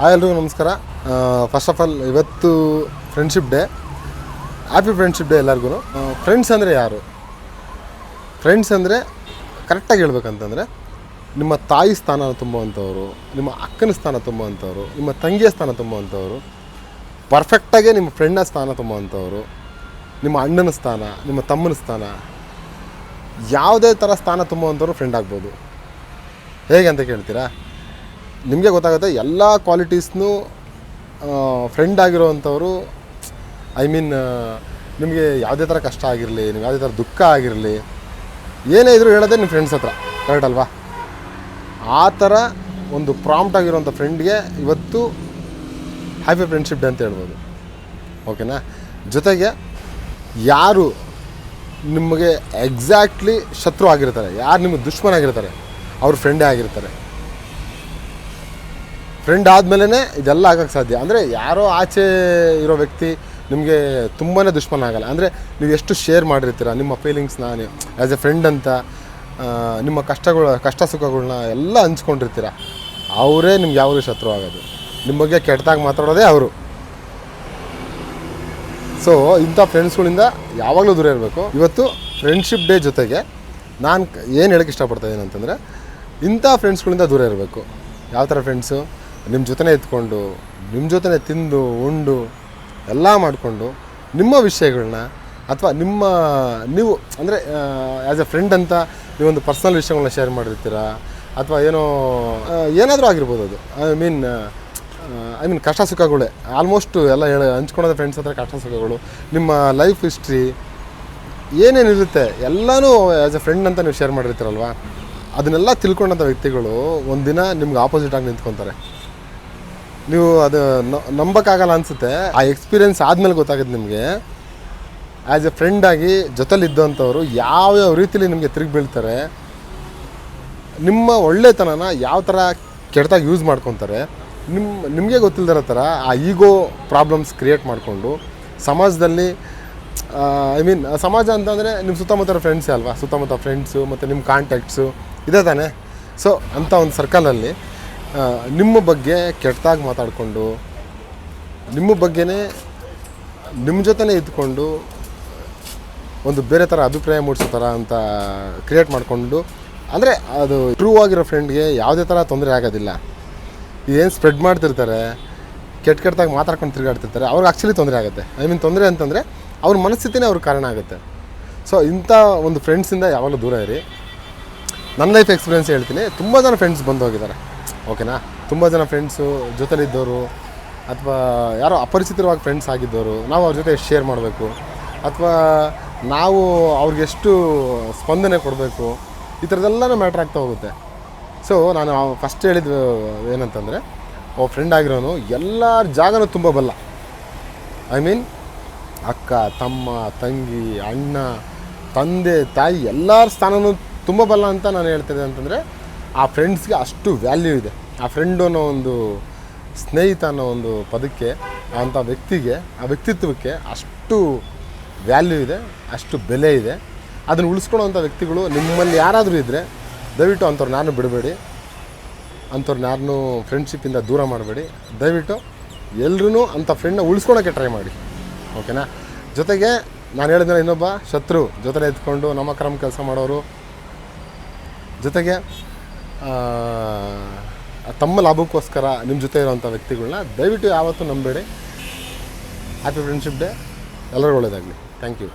Hi ಎಲ್ರಿಗೂ ನಮಸ್ಕಾರ. First of all ಇವತ್ತು friendship day happy friendship day ಎಲ್ಲರಿಗೂ ಫ್ರೆಂಡ್ಸ್ ಅಂದರೆ ಯಾರು? ಫ್ರೆಂಡ್ಸ್ ಅಂದರೆ ಕರೆಕ್ಟಾಗಿ ಹೇಳ್ಬೇಕಂತಂದರೆ ನಿಮ್ಮ ತಾಯಿ ಸ್ಥಾನ ತುಂಬುವಂಥವ್ರು, ನಿಮ್ಮ ಅಕ್ಕನ ಸ್ಥಾನ ತುಂಬುವಂಥವ್ರು, ನಿಮ್ಮ ತಂಗಿಯ ಸ್ಥಾನ ತುಂಬುವಂಥವ್ರು ಪರ್ಫೆಕ್ಟಾಗೆ ನಿಮ್ಮ ಫ್ರೆಂಡ್ನ ಸ್ಥಾನ ತುಂಬುವಂಥವ್ರು, ನಿಮ್ಮ ಅಣ್ಣನ ಸ್ಥಾನ, ನಿಮ್ಮ ತಮ್ಮನ ಸ್ಥಾನ, ಯಾವುದೇ ಥರ ಸ್ಥಾನ ತುಂಬುವಂಥವ್ರು ಫ್ರೆಂಡ್ ಆಗ್ಬೋದು. ಹೇಗೆ ಅಂತ ಕೇಳ್ತೀರಾ? ನಿಮಗೆ ಗೊತ್ತಾಗುತ್ತೆ ಎಲ್ಲ ಕ್ವಾಲಿಟೀಸ್ನೂ ಫ್ರೆಂಡ್ ಆಗಿರೋವಂಥವ್ರು ಐ ಮೀನ್ ನಿಮಗೆ ಯಾವುದೇ ಥರ ಕಷ್ಟ ಆಗಿರಲಿ, ನಿಮ್ಗೆ ಯಾವುದೇ ಥರ ದುಃಖ ಆಗಿರಲಿ, ಏನೇ ಇದ್ರೂ ಹೇಳೋದೇ ನಿಮ್ಮ ಫ್ರೆಂಡ್ಸ್ ಹತ್ರ ಕರೆಕ್ಟ್ ಅಲ್ವಾ? ಆ ಥರ ಒಂದು ಪ್ರಾಂಪ್ಟ್ ಆಗಿರೋಂಥ ಫ್ರೆಂಡ್ಗೆ ಇವತ್ತು ಹ್ಯಾಪಿ ಫ್ರೆಂಡ್ಶಿಪ್ ಡೇ ಅಂತ ಹೇಳ್ಬೋದು. ಓಕೆನಾ ಜೊತೆಗೆ ಯಾರು ನಿಮಗೆ ಎಕ್ಸಾಕ್ಟ್ಲಿ ಶತ್ರು ಆಗಿರ್ತಾರೆ, ಯಾರು ನಿಮಗೆ ದುಶ್ಮನ್ ಆಗಿರ್ತಾರೆ, ಅವ್ರ ಫ್ರೆಂಡೇ ಆಗಿರ್ತಾರೆ ಫ್ರೆಂಡ್ ಆದಮೇಲೆ ಇದೆಲ್ಲ ಆಗೋಕ್ಕೆ ಸಾಧ್ಯ. ಅಂದರೆ ಯಾರೋ ಆಚೆ ಇರೋ ವ್ಯಕ್ತಿ ನಿಮಗೆ ತುಂಬಾ ದುಷ್ಮನ ಆಗಲ್ಲ. ಅಂದರೆ ನೀವು ಎಷ್ಟು ಶೇರ್ ಮಾಡಿರ್ತೀರ? ನಿಮ್ಮ ಫೀಲಿಂಗ್ಸ್ನ ಆ್ಯಸ್ ಎ ಫ್ರೆಂಡ್ ಅಂತ ನಿಮ್ಮ ಕಷ್ಟಗಳು, ಕಷ್ಟ ಸುಖಗಳನ್ನ ಎಲ್ಲ ಹಂಚ್ಕೊಂಡಿರ್ತೀರ? ಅವರೇ ನಿಮ್ಗೆ ಯಾವುದೇ ಶತ್ರು ಆಗೋದು. ನಿಮ್ಮ ಬಗ್ಗೆ ಕೆಟ್ಟದಾಗಿ ಮಾತಾಡೋದೇ ಅವರು. ಸೊ ಇಂಥ ಫ್ರೆಂಡ್ಸ್ಗಳಿಂದ ಯಾವಾಗಲೂ ದೂರ ಇರಬೇಕು. ಇವತ್ತು ಫ್ರೆಂಡ್ಶಿಪ್ ಡೇ ಜೊತೆಗೆ ನಾನು ಏನು ಹೇಳಕ್ಕೆ ಇಷ್ಟಪಡ್ತಾ ಇದ್ದೀನಿ ಅಂತಂದರೆ, ಇಂಥ ಫ್ರೆಂಡ್ಸ್ಗಳಿಂದ ದೂರ ಇರಬೇಕು. ಯಾವ ಥರ ಫ್ರೆಂಡ್ಸು ನಿಮ್ಮ ಜೊತೆನೇ ಇದ್ಕೊಂಡು ನಿಮ್ಮ ಜೊತೆನೇ ತಿಂದು, ಉಂಡು, ಎಲ್ಲ ಮಾಡಿಕೊಂಡು ನಿಮ್ಮ ವಿಷಯಗಳನ್ನ ಅಥವಾ ನಿಮ್ಮ ನೀವು ಅಂದರೆ ಆ್ಯಸ್ ಎ ಫ್ರೆಂಡ್ ಅಂತ ನೀವೊಂದು ಪರ್ಸ್ನಲ್ ವಿಷಯಗಳನ್ನ ಶೇರ್ ಮಾಡಿರ್ತೀರಾ? ಅಥವಾ ಏನೋ ಏನಾದರೂ ಆಗಿರ್ಬೋದು ಅದು. ಐ ಮೀನ್ ಐ ಮೀನ್ ಕಷ್ಟ ಸುಖಗಳೇ. ಆಲ್ಮೋಸ್ಟ್ ಎಲ್ಲ ಹೇಳ ಹಂಚ್ಕೊಳೋದ ಫ್ರೆಂಡ್ಸ್ ಹತ್ರ ಕಷ್ಟ ಸುಖಗಳು. ನಿಮ್ಮ ಲೈಫ್ ಹಿಸ್ಟ್ರಿ ಏನೇನಿರುತ್ತೆ ಎಲ್ಲನೂ ಆ್ಯಸ್ ಎ ಫ್ರೆಂಡ್ ಅಂತ ನೀವು ಶೇರ್ ಮಾಡಿರ್ತೀರಲ್ವ? ಅದನ್ನೆಲ್ಲ ತಿಳ್ಕೊಂಡಂಥ ವ್ಯಕ್ತಿಗಳು ಒಂದಿನ ನಿಮ್ಗೆ ಆಪೋಸಿಟ್ ಆಗಿ ನಿಂತ್ಕೊತಾರೆ. ನೀವು ಅದು ನಂಬಕ್ಕಾಗಲ್ಲ ಅನಿಸುತ್ತೆ. ಆ ಎಕ್ಸ್ಪೀರಿಯನ್ಸ್ ಆದಮೇಲೆ ಗೊತ್ತಾಗುತ್ತೆ ನಿಮಗೆ. ಆ್ಯಸ್ ಎ ಫ್ರೆಂಡಾಗಿ ಜೊತೆಲಿದ್ದಂಥವ್ರು ಯಾವ್ಯಾವ ರೀತಿಲಿ ನಿಮಗೆ ತಿರುಗಿ ಬೀಳ್ತಾರೆ, ನಿಮ್ಮ ಒಳ್ಳೆತನನ ಯಾವ ಥರ ಕೆಟ್ಟದಾಗಿ ಯೂಸ್ ಮಾಡ್ಕೊತಾರೆ ನಿಮ್ಮ ನಿಮಗೆ ಗೊತ್ತಿಲ್ಲದಿರೋ ಥರ ಆ ಈಗೋ ಪ್ರಾಬ್ಲಮ್ಸ್ ಕ್ರಿಯೇಟ್ ಮಾಡಿಕೊಂಡು ಸಮಾಜದಲ್ಲಿ ಐ ಮೀನ್ ಸಮಾಜ ಅಂತಂದರೆ ನಿಮ್ಮ ಸುತ್ತಮುತ್ತ ಫ್ರೆಂಡ್ಸೇ ಅಲ್ವಾ? ಸುತ್ತಮುತ್ತ ಫ್ರೆಂಡ್ಸು ಮತ್ತು ನಿಮ್ಮ ಕಾಂಟ್ಯಾಕ್ಟ್ಸು ಇದೇ ತಾನೆ? ಸೊ ಅಂಥ ಒಂದು ಸರ್ಕಲಲ್ಲಿ ನಿಮ್ಮ ಬಗ್ಗೆ ಕೆಟ್ಟದಾಗಿ ಮಾತಾಡಿಕೊಂಡು, ನಿಮ್ಮ ಬಗ್ಗೆನೇ ನಿಮ್ಮ ಜೊತೆನೇ ಇದ್ಕೊಂಡು ಒಂದು ಬೇರೆ ಥರ ಅಭಿಪ್ರಾಯ ಮೂಡಿಸೋ ಥರ ಅಂತ ಕ್ರಿಯೇಟ್ ಮಾಡಿಕೊಂಡು, ಅಂದರೆ ಅದು ಟ್ರೂ ಆಗಿರೋ ಫ್ರೆಂಡ್ಗೆ ಯಾವುದೇ ಥರ ತೊಂದರೆ ಆಗೋದಿಲ್ಲ. ಏನು ಸ್ಪ್ರೆಡ್ ಮಾಡ್ತಿರ್ತಾರೆ, ಕೆಟ್ಟ ಕೆಟ್ಟದಾಗಿ ಮಾತಾಡ್ಕೊಂಡು ತಿರುಗಾಡ್ತಿರ್ತಾರೆ, ಅವ್ರಿಗೆ ಆ್ಯಕ್ಚುಲಿ ತೊಂದರೆ ಆಗುತ್ತೆ. ಐ ಮೀನ್ ತೊಂದರೆ ಅಂತಂದರೆ ಅವ್ರ ಮನಸ್ಥಿತಿನೇ ಅವ್ರ ಕಾರಣ ಆಗುತ್ತೆ. ಸೊ ಇಂಥ ಒಂದು ಫ್ರೆಂಡ್ಸಿಂದ ಯಾವಾಗಲೂ ದೂರ ಇರಿ. ನನ್ನ ಲೈಫ್ ಎಕ್ಸ್ಪೀರಿಯನ್ಸ್ ಹೇಳ್ತೀನಿ. ತುಂಬ ಜನ ಫ್ರೆಂಡ್ಸ್ ಬಂದು ಹೋಗಿದ್ದಾರೆ ಓಕೆನಾ? ತುಂಬ ಜನ ಫ್ರೆಂಡ್ಸು ಜೊತೆಲಿದ್ದವರು ಅಥವಾ ಯಾರೋ ಅಪರಿಚಿತರವಾಗಿ ಫ್ರೆಂಡ್ಸ್ ಆಗಿದ್ದವರು ನಾವು ಅವ್ರ ಜೊತೆ ಶೇರ್ ಮಾಡಬೇಕು. ಅಥವಾ ನಾವು ಅವ್ರಿಗೆ ಎಷ್ಟು ಸ್ಪಂದನೆ ಕೊಡಬೇಕು, ಈ ಥರದ್ದೆಲ್ಲನೂ ಮ್ಯಾಟ್ರ್ ಆಗ್ತಾ ಹೋಗುತ್ತೆ. ಸೊ ನಾನು ಫಸ್ಟ್ ಹೇಳಿದ್ದು ಏನಂತಂದರೆ ಓ ಫ್ರೆಂಡ್ ಆಗಿರೋನು ಎಲ್ಲ ಜಾಗನೂ ತುಂಬ ಬಲ್ಲ. ಐ ಮೀನ್ ಅಕ್ಕ, ತಮ್ಮ, ತಂಗಿ, ಅಣ್ಣ, ತಂದೆ, ತಾಯಿ ಎಲ್ಲರ ಸ್ಥಾನವೂ ತುಂಬ ಬಲ್ಲ ಅಂತ ನಾನು ಹೇಳ್ತಿದ್ದೆ ಅಂತಂದರೆ ಆ ಫ್ರೆಂಡ್ಸ್ಗೆ ಅಷ್ಟು ವ್ಯಾಲ್ಯೂ ಇದೆ. ಆ ಫ್ರೆಂಡ್ ಅನ್ನೋ ಒಂದು ಸ್ನೇಹಿತ ಅನ್ನೋ ಒಂದು ಪದಕ್ಕೆ ಅಂಥ ವ್ಯಕ್ತಿಗೆ, ಆ ವ್ಯಕ್ತಿತ್ವಕ್ಕೆ ಅಷ್ಟು ವ್ಯಾಲ್ಯೂ ಇದೆ, ಅಷ್ಟು ಬೆಲೆ ಇದೆ. ಅದನ್ನು ಉಳಿಸ್ಕೊಳ್ಳೋವಂಥ ವ್ಯಕ್ತಿಗಳು ನಿಮ್ಮಲ್ಲಿ ಯಾರಾದರೂ ಇದ್ದರೆ ದಯವಿಟ್ಟು ಅಂಥವ್ರು ನಾನು ಬಿಡಬೇಡಿ. ಅಂಥವ್ರು ನಾನು ಫ್ರೆಂಡ್ಶಿಪ್ಪಿಂದ ದೂರ ಮಾಡಬೇಡಿ. ದಯವಿಟ್ಟು ಎಲ್ಲರೂ ಅಂಥ ಫ್ರೆಂಡ್ನ ಉಳಿಸ್ಕೊಳಕ್ಕೆ ಟ್ರೈ ಮಾಡಿ. ಓಕೆನಾ ಜೊತೆಗೆ ನಾನು ಹೇಳಿದ್ರೆ ಇನ್ನೊಬ್ಬ ಶತ್ರು ಜೊತೆ ಎತ್ಕೊಂಡು ನಮ್ಮ ಕ್ರಮ ಕೆಲಸ ಮಾಡೋರು. ಜೊತೆಗೆ ತಮ್ಮ ಲಾಭಕ್ಕೋಸ್ಕರ ನಿಮ್ಮ ಜೊತೆ ಇರೋವಂಥ ವ್ಯಕ್ತಿಗಳನ್ನ ದಯವಿಟ್ಟು ಯಾವತ್ತೂ ನಂಬೇಡಿ. ಹ್ಯಾಪಿ ಫ್ರೆಂಡ್ಶಿಪ್ ಡೇ ಎಲ್ಲರಿಗೂ ಒಳ್ಳೆಯದಾಗಲಿ ಥ್ಯಾಂಕ್ ಯು